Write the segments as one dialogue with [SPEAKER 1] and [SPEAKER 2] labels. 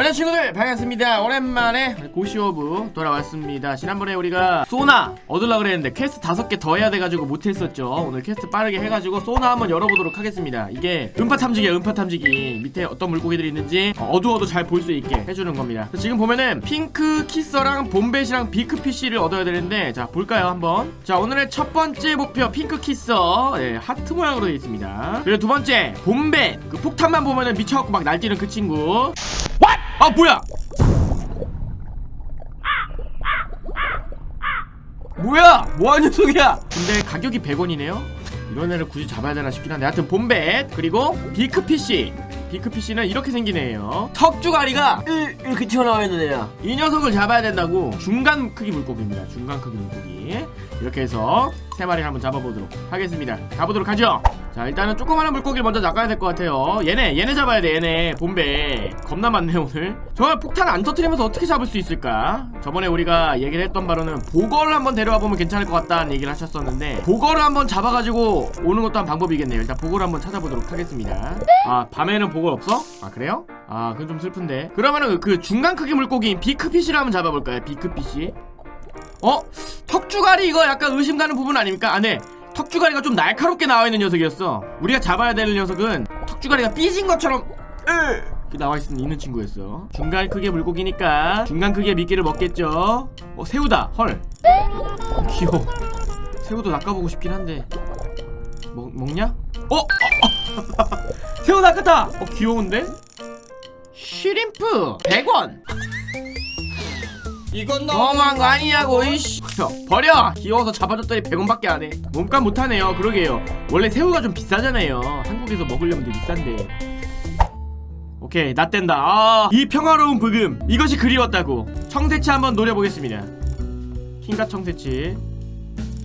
[SPEAKER 1] 안녕 친구들 반갑습니다. 오랜만에 고시오브 돌아왔습니다. 지난번에 우리가 소나 얻으려 그랬는데 퀘스트 다섯 개 더 해야 돼가지고 못했었죠. 오늘 퀘스트 빠르게 해가지고 소나 한번 열어보도록 하겠습니다. 이게 음파 탐지기야 음파 탐지기. 밑에 어떤 물고기들이 있는지 어두워도 잘 볼 수 있게 해주는 겁니다. 지금 보면은 핑크 키서랑 봄벳이랑 비크피쉬를 얻어야 되는데 자 볼까요 한번? 자 오늘의 첫 번째 목표 핑크 키서 네, 하트 모양으로 되어 있습니다. 그리고 두 번째 봄벳 그 폭탄만 보면은 미쳐갖고 막 날뛰는 그 친구 아 뭐야? 뭐야? 뭐하는 녀석이야? 근데 가격이 100원이네요? 이런 애를 굳이 잡아야 되나 싶긴 한데 하여튼 봄벳 그리고 비크피쉬 비크피쉬는 이렇게 생긴 애예요 턱주가리가 이- 이렇게 튀어나와 있는 애야 이 녀석을 잡아야 된다고 중간 크기 물고기입니다 중간 크기 물고기 이렇게 해서 세 마리를 한번 잡아보도록 하겠습니다 가보도록 하죠 자 일단은 조그마한 물고기를 먼저 잡아야 될 것 같아요. 얘네 얘네 잡아야 돼 얘네. 봄배. 겁나 많네 오늘. 정말 폭탄 안 터트리면서 어떻게 잡을 수 있을까? 저번에 우리가 얘기를 했던 바로는 보거를 한번 데려와 보면 괜찮을 것 같다는 얘기를 하셨었는데 보거를 한번 잡아가지고 오는 것도 한 방법이겠네요. 일단 보거를 한번 찾아보도록 하겠습니다. 아 밤에는 보거 없어? 아 그래요? 아 그건 좀 슬픈데. 그러면은 그 중간 크기 물고기인 비크피쉬를 한번 잡아볼까요? 비크피쉬 어? 턱주가리 이거 약간 의심 가는 부분 아닙니까? 안에 턱주가리가 좀 날카롭게 나와 있는 녀석이었어. 우리가 잡아야 될 녀석은 턱주가리가 삐진 것처럼 으! 이렇게 나와 있, 있는 친구였어. 중간 크기의 물고기니까 중간 크기의 미끼를 먹겠죠. 어 새우다. 헐. 어, 귀여워. 새우도 낚아보고 싶긴 한데 먹 먹냐? 어? 어, 어. 새우 낚았다. 어 귀여운데? 쉬림프 100원.
[SPEAKER 2] 이건
[SPEAKER 1] 너무한 거 아니냐고 이씨 버려! 귀여워서 잡아줬더니 100원밖에 안해. 몸값 못하네요. 그러게요. 원래 새우가 좀 비싸잖아요. 한국에서 먹으려면 되게 비싼데. 오케이 나 뗀다. 아 이 평화로운 부금. 이것이 그리웠다고. 청새치 한번 노려보겠습니다. 킹가 청새치.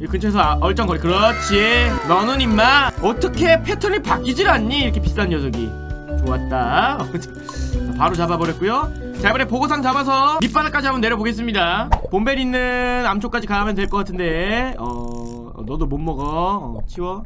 [SPEAKER 1] 이 근처에서 아, 얼쩡거리. 그렇지. 너는 임마 어떻게 패턴이 바뀌질 않니? 이렇게 비싼 녀석이. 좋았다. 바로 잡아버렸고요 자 이번에 보고상 잡아서 밑바닥까지 한번 내려보겠습니다. 본벨 있는 암초까지 가면 될 것 같은데. 어... 어, 너도 못 먹어. 어, 치워.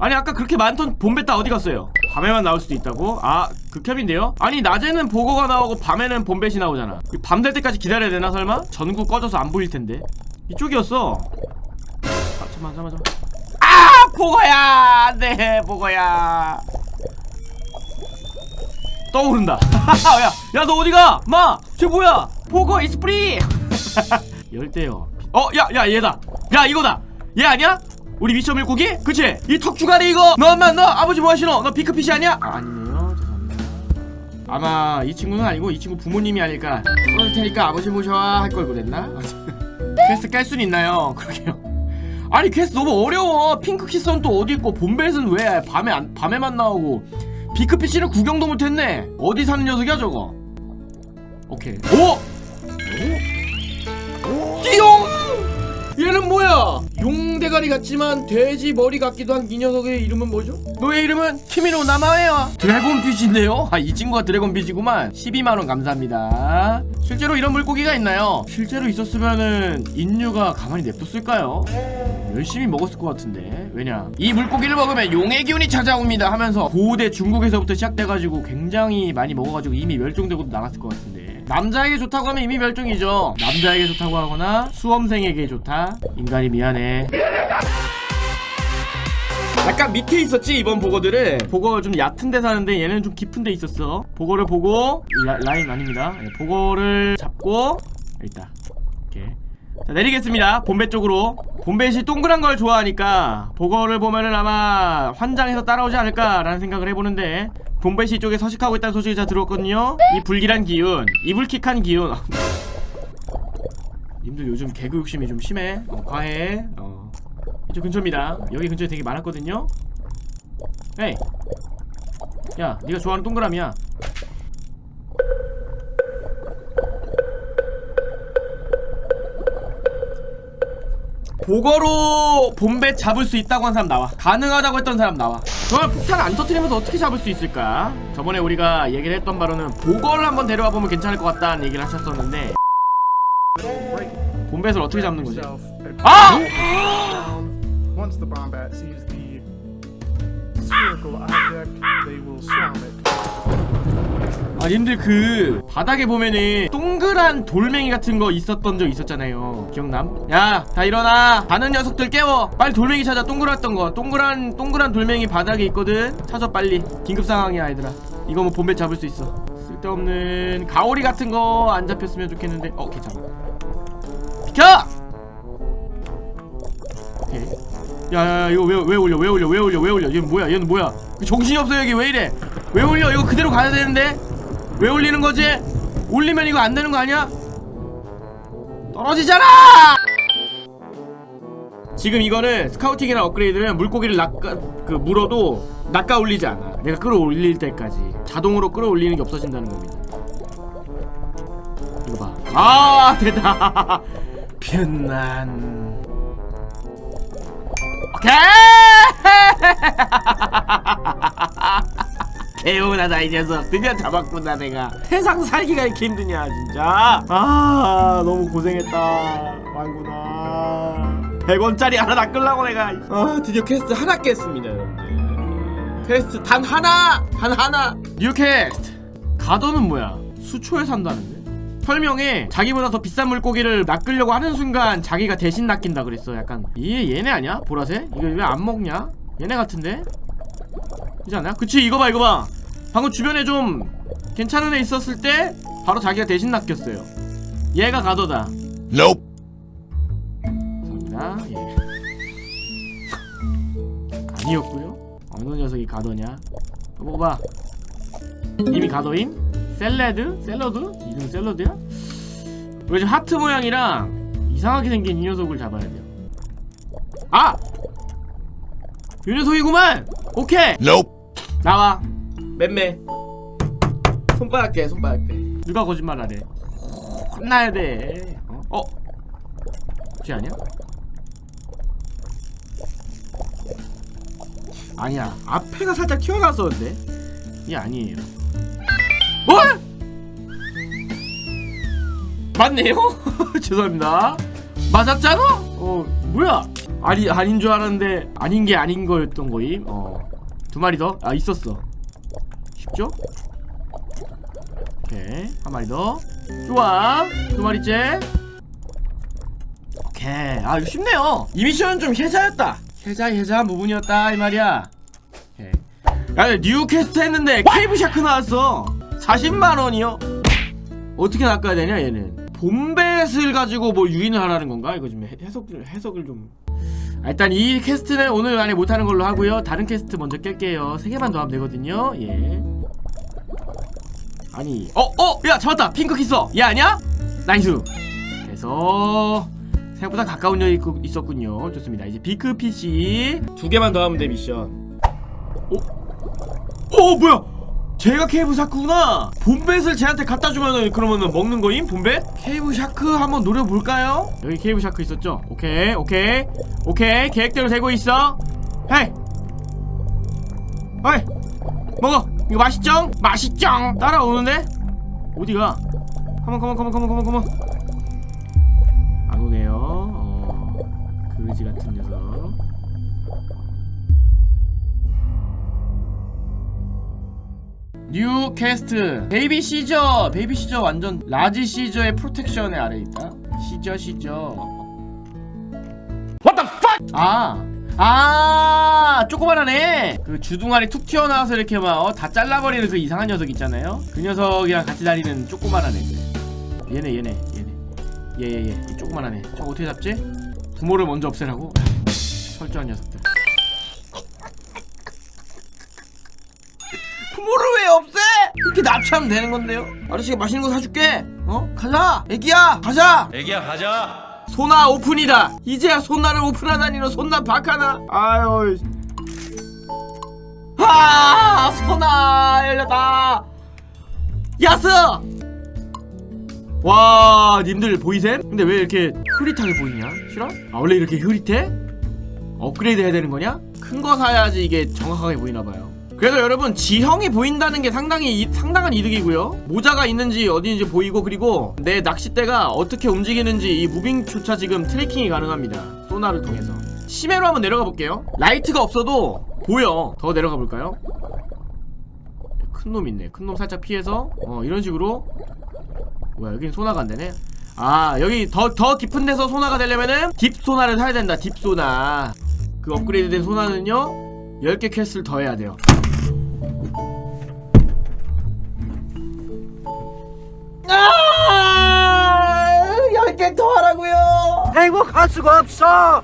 [SPEAKER 1] 아니 아까 그렇게 많던 본벨 다 어디 갔어요? 밤에만 나올 수도 있다고? 아 극혐인데요? 아니 낮에는 보고가 나오고 밤에는 본벳이 나오잖아. 밤 될 때까지 기다려야 되나 설마? 전구 꺼져서 안 보일 텐데. 이쪽이었어. 아 잠만 잠만 잠만. 아 보고야! 네 보고야 떠오른다 야 야 너 어디가 마! 쟤 뭐야 보고 이스프리 열대요 어 야 야 얘다 야 이거다 얘 아니야? 우리 미션 물고기? 그치? 이 턱주가리 이거 너 엄마 너 아버지 뭐 하시노? 너 비크피시 아니야? 아, 아니네요 죄송합니다 아마 이 친구는 아니고 이 친구 부모님이 아닐까 그럴 테니까 아버지 모셔와 할 걸 그랬나? 퀘스트 깔순 있나요? 그러게요 아니 퀘스트 너무 어려워 핑크키스는 또 어디 있고 본베스는 왜 밤에 안, 밤에만 나오고 비크피쉬는 구경도 못했네 어디 사는 녀석이야 저거 오케이 오! 오! 용대가리 같지만 돼지 머리 같기도 한 이 녀석의 이름은 뭐죠? 너의 이름은 키미노 나마에요 드래곤빛인데요? 아 이 친구가 드래곤빛이구만. 12만원 감사합니다. 실제로 이런 물고기가 있나요? 실제로 있었으면은 인류가 가만히 냅뒀을까요? 열심히 먹었을 것 같은데. 왜냐? 이 물고기를 먹으면 용의 기운이 찾아옵니다 하면서 고대 중국에서부터 시작돼가지고 굉장히 많이 먹어가지고 이미 멸종되고 나갔을 것 같은데. 남자에게 좋다고 하면 이미 멸종이죠. 남자에게 좋다고 하거나 수험생에게 좋다? 인간이 미안해 약간 밑에 있었지 이번 보거들은? 보거가 좀 얕은 데 사는데 얘는 좀 깊은 데 있었어. 보거를 보고 라, 라인 아닙니다. 예, 보거를 잡고 있다 이렇게. 자 내리겠습니다. 본배 쪽으로. 본배시 동그란 걸 좋아하니까 보거를 보면은 아마 환장해서 따라오지 않을까라는 생각을 해보는데 본배시 쪽에 서식하고 있다는 소식이 자 들어왔거든요. 이 불길한 기운 이불킥한 기운. 님들 요즘 개그 욕심이 좀 심해. 어, 과해. 어. 이쪽 근처입니다. 여기 근처에 되게 많았거든요. 에이. 야 네가 좋아하는 동그라미야. 보거로 봄배 잡을 수 있다고 한 사람 나와. 가능하다고 했던 사람 나와. 정말 폭탄 안 터트리면서 어떻게 잡을 수 있을까? 저번에 우리가 얘기를 했던 바로는 보거를 한번 데려와 보면 괜찮을 것 같다는 얘기를 하셨었는데. 봄배를 어떻게 잡는 거지? 아!
[SPEAKER 3] Once the bombat sees the spherical object, they will swarm it.
[SPEAKER 1] 아 님들 그 바닥에 보면은 동그란 돌멩이 같은 거 있었던 적 있었잖아요. 기억남? 야 다 일어나. 가는 녀석들 깨워. 빨리 돌멩이 찾아. 동그랗던 거. 동그란 동그란 돌멩이 바닥에 있거든. 찾아 빨리. 긴급 상황이야 얘들아. 이거 뭐 본배 잡을 수 있어. 쓸데없는 가오리 같은 거 안 잡혔으면 좋겠는데. 어 괜찮아. 비켜! 야야야 이거 왜, 왜 올려 왜 올려 왜 올려 왜 올려? 얘는 뭐야 얘는 뭐야? 정신이 없어 여기 왜 이래? 왜 올려? 이거 그대로 가야 되는데? 왜 올리는 거지? 올리면 이거 안 되는 거 아니야? 떨어지잖아! 지금 이거는 스카우팅이나 업그레이드는 물고기를 낚아 그 물어도 낚아 올리지 않아. 내가 끌어올릴 때까지. 자동으로 끌어올리는 게 없어진다는 겁니다. 이거 봐아 됐다 편난 오케이. 개운하다 이 녀석. 드디어 잡았구나 내가. 세상 살기가 이렇게 힘드냐 진짜? 아 너무 고생했다 왕구나. 100원짜리 하나 낚으려고 내가. 아 드디어 퀘스트 하나 깼습니다 여러분들. 퀘스트 단 하나! 단 하나! 뉴 퀘스트. 가더는 뭐야? 수초에 산다는데 설명에 자기보다 더 비싼 물고기를 낚으려고 하는 순간 자기가 대신 낚인다 그랬어 약간. 얘 얘네 아니야? 보라색? 이거 왜 안 먹냐? 얘네 같은데? 그지 않나? 그치 이거 봐 이거 봐. 방금 주변에 좀 괜찮은 애 있었을 때 바로 자기가 대신 낚였어요. 얘가 가더다.
[SPEAKER 2] Nope.
[SPEAKER 1] 감사합니다. 예. 아니었고요. 어느 녀석이 가더냐? 먹어봐. 이미 가더임? 샐러드? 샐러드? 이름 샐러드야? 우리 지금 하트 모양이랑 이상하게 생긴 이 녀석을 잡아야 돼요 아! 이 녀석이구만! 오케이!
[SPEAKER 2] Nope.
[SPEAKER 1] 나와 맴매 손바닥 대 손바닥 대 누가 거짓말하래 혼나야 돼 어? 어? 쟤 아니야? 아니야 앞에가 살짝 튀어나왔었는데 이게 아니에요 어? 맞네요? 죄송합니다. 맞았잖아? 어 뭐야? 아니 아닌 줄 알았는데 아닌 게 아닌 거였던 거임. 어 두 마리 더? 아 있었어. 쉽죠? 오케이 한 마리 더. 좋아. 두 마리째. 오케이. 아 이거 쉽네요. 이 미션은 좀 혜자였다. 혜자 혜자한 부분이었다 이 말이야. 오케이. 야 뉴 퀘스트 했는데 케이브 샤크 나왔어 40만 원이요? 어떻게 낚아야 되냐 얘는? 봄뱃을 가지고 뭐 유인을 하라는 건가? 이거 좀 해- 해석을 해석을 좀. 아, 일단 이 퀘스트는 오늘 안에 못하는 걸로 하고요. 다른 퀘스트 먼저 깰게요. 세 개만 더 하면 되거든요. 예. 아니. 어? 어? 야 잡았다! 핑크 있어 얘 아니야? 나이스! 그래서 생각보다 가까운 역 있었군요. 좋습니다. 이제 비크 PC 두 개만 더 하면 돼 미션. 어? 어 뭐야 제가 케이브 샤크구나 봄뱃을 쟤한테 갖다 주면은 그러면은 먹는 거임 봄뱃? 케이브 샤크 한번 노려볼까요? 여기 케이브 샤크 있었죠? 오케이 오케이 오케이 계획대로 되고 있어 헤이 헤이 먹어 이거 맛있죠? 맛있죠? 따라오는데? 어디가? 컴온 컴온 컴온 컴온 컴온 컴온 안 오네요 어 그지 같은 녀석 뉴 캐스트 베이비 시저 베이비 시저 완전 라지 시저의 프로텍션의 아래 있다 시저 시저 What the fuck 아 아, 조그만하네. 그 주둥아리 툭 튀어나와서 이렇게 막, 어, 다 잘라버리는 그 이상한 녀석 있잖아요? 그 녀석이랑 같이 다니는 조그만한 애들. 얘네, 얘네, 얘네. 얘, 얘, 얘. 이 조그만한 애. 저거 어떻게 잡지? 부모를 먼저 없애라고? 철저한 녀석들. 부모를 왜 없애? 이렇게 납치하면 되는 건데요? 아저씨가 맛있는 거 사줄게. 어? 가자! 애기야! 가자!
[SPEAKER 2] 애기야 가자.
[SPEAKER 1] 소나 오픈이다. 이제야 소나를 오픈하다니 너 소나 박하나. 아유. 아 소나 열렸다. 야스. 와 님들 보이셈? 근데 왜 이렇게 흐릿하게 보이냐? 싫어? 아 원래 이렇게 흐릿해? 업그레이드 해야 되는 거냐? 큰 거 사야지 이게 정확하게 보이나 봐요. 그래서 여러분 지형이 보인다는 게 상당히 이, 상당한 이득이고요. 모자가 있는지 어디인지 보이고 그리고 내 낚싯대가 어떻게 움직이는지 이 무빙조차 지금 트래킹이 가능합니다. 소나를 통해서. 심해로 한번 내려가 볼게요. 라이트가 없어도 보여. 더 내려가 볼까요? 큰 놈 있네. 큰 놈 살짝 피해서 어 이런 식으로. 뭐야 여긴 소나가 안 되네. 아 여기 더 더 깊은 데서 소나가 되려면은 딥소나를 사야 된다 딥소나. 그 업그레이드된 소나는요 10개 퀘스트를 더 해야 돼요. 아! 열개더 하라고요.
[SPEAKER 2] 아이고 가수가 없어.